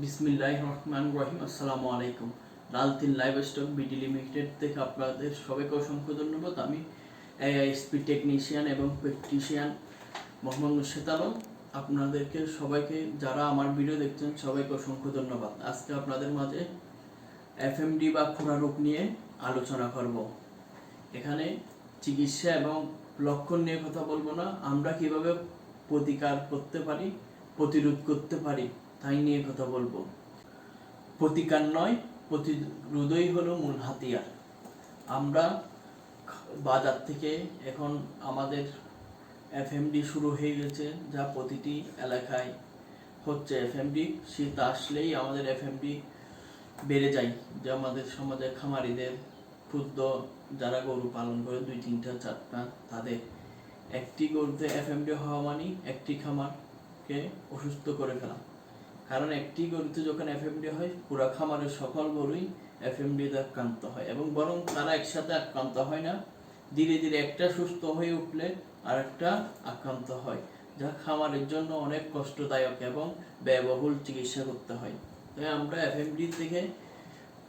বিসমিল্লাহ রহমান রহিম, আসসালামু আলাইকুম। Laltin live stock BD limited থেকে আপনাদের সবাইকে অসংখ্য ধন্যবাদ। আমি এআইএসপি টেকনিশিয়ান এবং প্র্যাকটিশিয়ান মোহাম্মদ মুর্শেদ আলম। আপনাদেরকে, সবাইকে, যারা আমার ভিডিও দেখছেন, সবাইকে অসংখ্য ধন্যবাদ। আজকে আপনাদের মাঝে এফএমডি বা খুরা রোগ নিয়ে আলোচনা করব। এখানে চিকিৎসা এবং লক্ষণ নিয়ে কথা বলব না। আমরা কীভাবে প্রতিকার করতে পারি, প্রতিরোধ করতে পারি তাই নিয়ে কথা বলব। প্রতিকার নয়, প্রতিরোধই হলো মূল হাতিয়ার। আমরা বাজার থেকে এখন আমাদের এফএমডি শুরু হয়ে গেছে, যা প্রতিটি এলাকায় হচ্ছে। এফএমডি শীত আসলেই আমাদের এফএমডি বেড়ে যায়, যে আমাদের সমাজে খামারিদের, ক্ষুদ্র যারা গরু পালন করে, দুই, তিনটা, চারটা, তাদের। একটি গরুতে এফএমডি হওয়া মানে একটি খামারকে অসুস্থ করে ফেলা। কারণ একটি গরুতে যখন এফএমডি হয়, পুরা খামারের সকল গরুই এফএমডিতে আক্রান্ত হয় এবং বরং তারা একসাথে আক্রান্ত হয় না। ধীরে ধীরে একটা সুস্থ হয়ে উঠলে আর একটা আক্রান্ত হয়, যা খামারের জন্য অনেক কষ্টদায়ক এবং ব্যয়বহুল চিকিৎসা করতে হয়। তাই আমরা এফএমডি থেকে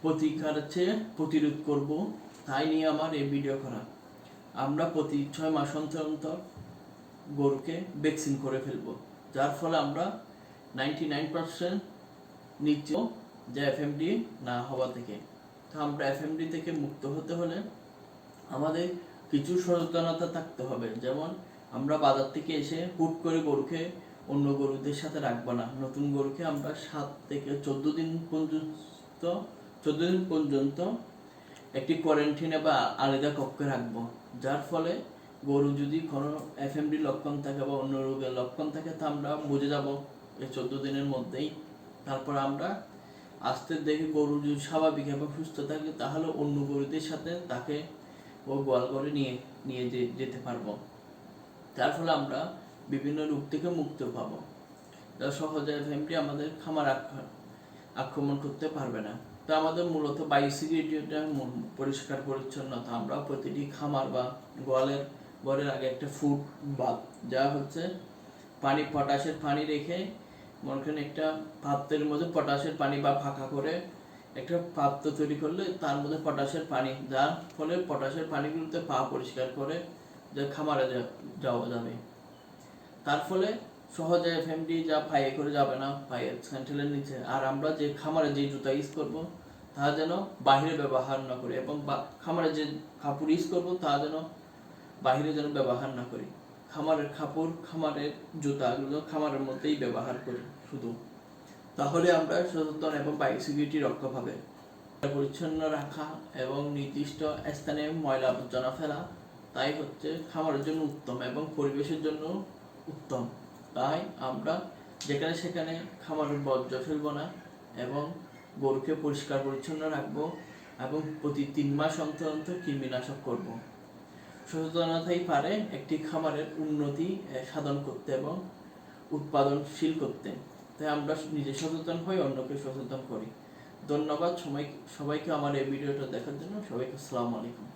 প্রতিকার চেয়ে প্রতিরোধ করব, তাই নিয়ে আমার এই ভিডিও করা। আমরা প্রতি ছয় মাস অন্তর অন্তর গরুকে ভ্যাকসিন করে ফেলব, যার ফলে আমরা নাইনটি নাইন পার্সেন্ট যে এফএমডি না হওয়া থেকে। তো আমরা এফএমডি থেকে মুক্ত হতে হলে আমাদের কিছু সচেতনতা থাকতে হবে। যেমন আমরা বাজার থেকে এসে হুট করে গরুকে অন্য গরুদের সাথে রাখব না। নতুন গরুকে আমরা সাত থেকে চোদ্দ দিন পর্যন্ত, চোদ্দ দিন পর্যন্ত একটি কোয়ারেন্টিনে বা আলাদা কক্ষে রাখব। যার ফলে গরু যদি কোনো এফএমডি লক্ষণ থাকে বা অন্য রোগের লক্ষণ থাকে, তা আমরা বুঝে যাব। এই চোদ্দ দিনের মধ্যেই। তারপর আমরা আস্তে দেখে গরু যদি স্বাভাবিক এবং সুস্থ থাকে, তাহলে অন্য গরুদের সাথে তাকে ও গোয়াল করে নিয়ে নিয়ে যেতে পারব। তার ফলে আমরা বিভিন্ন রোগ থেকে মুক্ত পাবো। যা সহজে এফএমডি আমাদের খামার আক্র- আক্রমণ করতে পারবে না। তো আমাদের মূলত বায়োসিকিউরিটিটা পরিষ্কার পরিচ্ছন্নতা। আমরা প্রতিটি খামার বা গোয়ালের ঘরের আগে একটা ফুড বাদ, যা হচ্ছে পানি, পটাশের পানি রেখে মনে করেন একটা পাত্রের মধ্যে পটাশের পানি বা ফাঁকা করে একটা পাত্র তৈরি করলে তার মধ্যে পটাশের পানি, যার ফলে পটাশের পানিগুলোতে পা পরিষ্কার করে যে খামারে যাওয়া যাবে। তার ফলে সহজে এফএমডি যা পায়ে করে যাবে না, পায়ের স্যান্ডেলের নিচে। আর আমরা যে খামারে যে জুতা ইউজ করব, তা যেন বাহিরে ব্যবহার না করি, এবং খামারে যে কাপড় ইউজ করব, তা যেন বাহিরে যেন ব্যবহার না করি। খামারের কাপড়, খামারের জুতাগুলো খামারের মধ্যেই ব্যবহার করি শুধু। তাহলে আমরা সচেতন এবং বায়োসিকিউরিটি রক্ষা পাবে। পরিচ্ছন্ন রাখা এবং নির্দিষ্ট স্থানে ময়লা আবর্জনা ফেলা, তাই হচ্ছে খামারের জন্য উত্তম এবং পরিবেশের জন্য উত্তম। তাই আমরা যেখানে সেখানে খামারের বর্জ্য ফেলব না এবং গরুকে পরিষ্কার পরিচ্ছন্ন রাখব এবং প্রতি তিন মাস অন্তর অন্তর কৃমিনাশক করব। সচেতনতাই পারে একটি খামারের উন্নতি সাধন করতে এবং উৎপাদনশীল করতে। তাই আমরা নিজে সচেতন হই, অন্যকে সচেতন করি। ধন্যবাদ সবাই সবাইকে আমার এই ভিডিওটা দেখার জন্য। সবাইকে আসসালামু আলাইকুম।